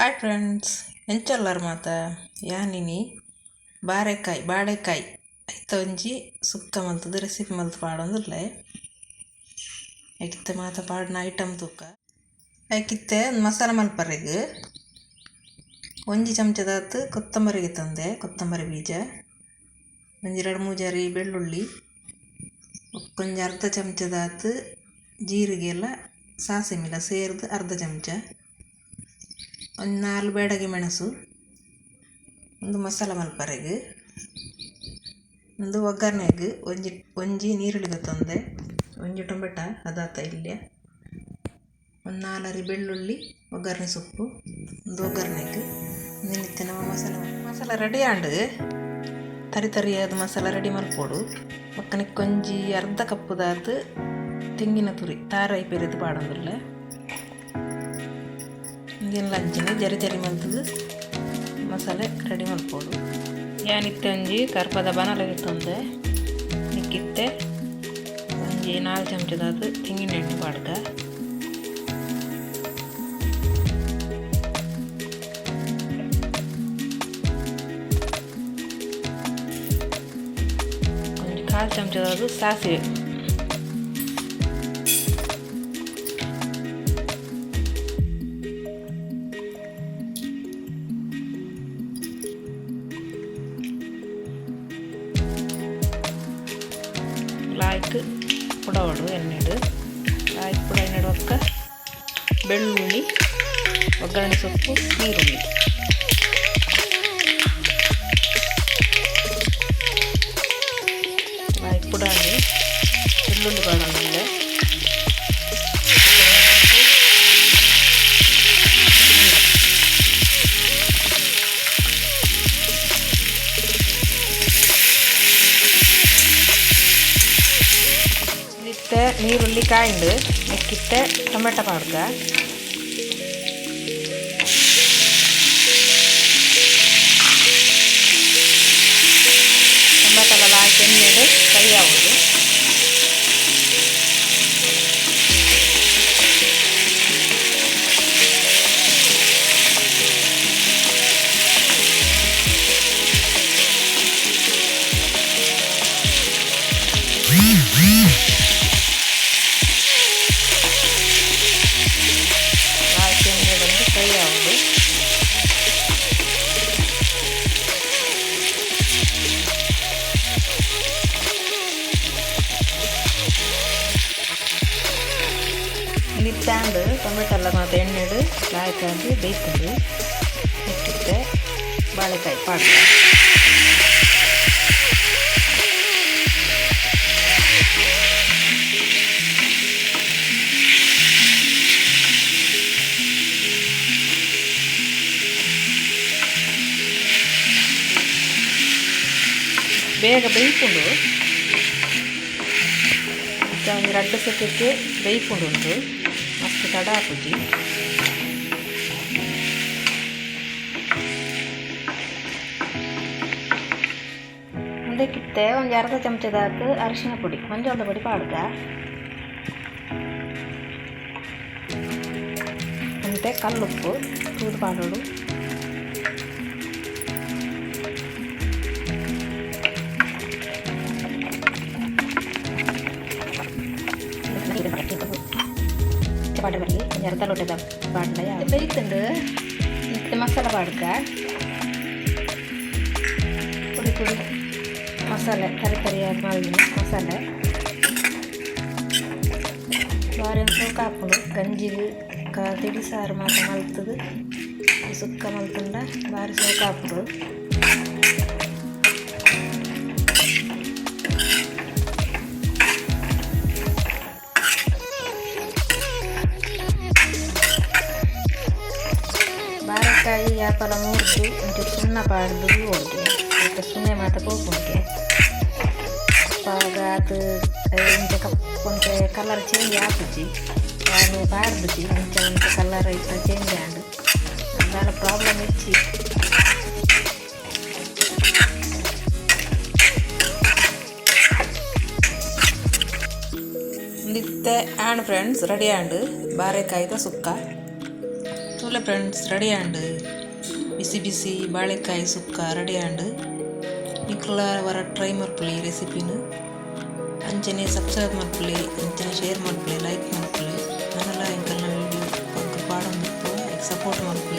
Hi friends ಎಂಚಲ್ಲರ್ ಮಾತ? ಯಾನಿನಿ? ಬಾರೆಕಾಯಿ, ಬಾಳೆಕಾಯಿ. ಐತ ಒಂಜಿ ಸುಕ್ಕ ಮಲ್ತದ, ರೆಸಿಪಿ ಮಲ್ತು ಪಾಡೊಂದುಲ್ಲೆ ಐಕಿತ್ತೆ ಮಾತ ಪಾಡಿನ ಐಟಮ್ ತೂಕ. ಐಕಿತ್ತೆ ಒಂದು ಮಸಾಲ ಮಲ್ಪರೆಗ್ ಒಂಜಿ ಚಮಚದಾತ್ ಕೊತ್ತಂಬರಿಗೆ ತಂದೆ, ಕೊತ್ತಂಬರಿ ಬೀಜ. ಒಂಜಿ ಮೂಜಾರಿ ಬೆಳ್ಳುಳ್ಳಿ. ಒಂಜಿ ಅರ್ಧ ಚಮಚದಾತ್ ಜೀರಿಗೆ ಎಲ್ಲ ಸಾಸಿಮಿಲ ಸೇರ್ದು ಅರ್ಧ ಚಮಚ. ಒಂದು ನಾಲ್ ಬೇಡಗೆ ಮೆಣಸು, ಒಂದು ಮಸಾಲ ಮಲ್ಪರೆಗ್, ಒಂದು ಒಗ್ಗರ್ಣೆಗ್ ಒಂಜಿ ಒಂಜಿ ನೀರುಳ್ಳಿ ತಂದೆ, ಒಂಜಿ ಟೊಮೆಟ ಅದಾತ ಇಲ್ಲೇ. ಒಂದು ನಾಲರಿ ಬೆಳ್ಳುಳ್ಳಿ, ಒಗ್ಗರಣೆ ಸೊಪ್ಪು, ಒಂದು ಒಗ್ಗರ್ಣೆಗ್ ನಿನ್ನಿತ್ತೆ ನಮ್ಮ ಮಸಾಲ ಮಸಾಲ ರೆಡಿ ಆಂಡು ತರಿ ತರಿಯಾದ ಮಸಾಲ ರೆಡಿ ಮಲ್ಪೋಡು. ಒಕ್ಕನಿಗೆ ಕೊಂಜಿ ಅರ್ಧ ಕಪ್ಪುದಾದ ತೆಂಗಿನ ತುರಿ ತಾರಾಯಿ ಪೆರೆದು ಪಾಡೊಂದುಲ್ಲೆ ಇಂದಿನ ಅಂಚಿನ ಜರಿ ಜರಿ ಮಲ್ತದು ಮಸಾಲೆ ರೆಡಿ ಮಲ್ಪೋಡು ಯಾನಿತ್ತೆ ಒಂಜಿ ಕರ್ಪದ ಬನಲಗೆ ತಂದೆ ನಿಕ್ಕಿತ್ತೆ ಒಂಜಿ ನಾಲ್ಕು ಚಮಚದಾದ ತೆಂಗಿನ ಎಣ್ಣೆ ಪಾಡ್ಗ ಒಂಜಿ ಕಾಲು ಚಮಚದಾದ ಸಾಸಿವೆ ഇതിലേക്ക് പുടം ഇടും എണ്ണയിട് കായ്പുട എണ്ണയിടൊക്കെ വെള്ളുള്ളി ഒക്കാണി സൊപ്പ് നീരുള്ളി. കായ്പുടാണ് വെള്ളുള്ളി ಬಾಡಂಗಿಲ್ಲ ಇತ್ತೆ ನೀರುಳ್ಳಿ ಕಾಯಿಂಡು ನೆಕ್ಕಿತ್ತೆ ಟೊಮೆಟೊ ಪಾಡ್ಗ ಟೊಮೆಟೊ ಎಲ್ಲ ಹಾಕಿ ಎಣ್ಣೆಡು ಫ್ರೈ ಆಗೋದು ಇತ್ತಾಂಡು ಟೊಮೆಟೊ ಎಲ್ಲ ಮತ್ತು ಎಣ್ಣೆಡು ಲಾಯ್ಕಾಂಡು ಬೇಯ್ಕೊಂಡು ಇಟ್ಟಿತ್ತೆ ಬಾಳೆಕಾಯಿ ಪಾಕ ಬೇಗ ಬೇಯ್ಕೊಂಡು ಒಂದು ರಡ್ಡು ಸೆಕೆಗೆ ಬೇಯ್ಕೊಂಡು ಉಂಟು ಮಸ್ತ್ ತಡ ಹಾಕುಜಿ ಅದಕ್ಕಿತ್ತೆ ಒಂದು ಅರ್ಧ ಚಮಚದಾಕ ಅರಿಶಿನ ಪುಡಿ ಮಂಜಾಳದ ಪುಡಿ ಪಾಡ್ಗ ಮತ್ತೆ ಕಲ್ಲುಪ್ಪು ತೂದು ಪಾಡೋಡು ಪಾಡಬಲ್ಲಿ ಅರ್ಧ ಲೋಟದ ಪಾಡ್ಲ ಬೇಯ್ತಂಡು ಮತ್ತೆ ಮಸಾಲ ಪಾಡ್ಕ ಪುಡಿ ಪುಡಿ ಮಸಾಲೆ ಕರಿ ಕರಿಯಾದ ಮಾಡಿದ ಮಸಾಲೆ ಬಾರಿ ಸೋಕ ಹಾಕೊಂಡು ಗಂಜಿಗೆ ಕ ತಿಳಿ ಸಾರು ಮಾತ್ರ ಮಲ್ತದು ಸುಕ್ಕ ಮಲ್ತಂಡ ಬಾರಿ ಸೋಕ ಹಾಕೊಂಡು ಬಾರೆಕಾಯಿ ಆಪಲ ಮುರಿದು ಒಂಚೂರು ಸುಣ್ಣ ಪಾಡ್ದು ಹೋಗಿ ಮತ್ತೆ ಸುಮ್ಮನೆ ಮಾತ ಆಗ ಅದು ಇಂಚ ಕಪ್, ಒಂಚ ಕಲರ್ ಚೇಂಜ್ ಆಪುಜಿ ನಾನು ಪಾಡ್ದುಜಿ ಇಂಚ ಒಂಚ ಕಲರ್ ಐತ ಚೇಂಜ್ ಆಂಡು ಅಂದಾಲ ಪ್ರಾಬ್ಲಮ್ ಇಚ್ಚಿ ಒಂದಿತ್ತೆ ಆ್ಯಂಡ್ ಫ್ರೆಂಡ್ಸ್ ರೆಡಿ ಆ್ಯಂಡ್ ಬಾರೆಕಾಯ್ದ ಸುಕ್ಕ. ಲ ಫ್ರೆಂಡ್ಸ್ ರೆಡಿ ಆಂಡ್ ಬಿಸಿ ಬಿಸಿ ಬಾಳೆಕಾಯಿ ಸುಕ್ಕ ರೆಡಿ ಆಂಡ್ ಇಕುಲ ವರ ಟ್ರೈ ಮರ್ಪುಲಿ ರೆಸಿಪಿನು ಅಂಚನೆ ಸಬ್ಸ್ರೈಬ್ ಮರ್ಪುಲಿ ಅಂಚನೆ ಶೇರ್ ಮನ್ಪುಲಿ ಲೈಕ್ ಮನ್ಪುಲೆ ಮನೆಲ ಎಂಕಲ್ಲೆ ಒಂಕ್ ಬಾಡ ಮನ್ಪು ಎಕ್ ಸಪೋರ್ಟ್ ಮರ್ಪು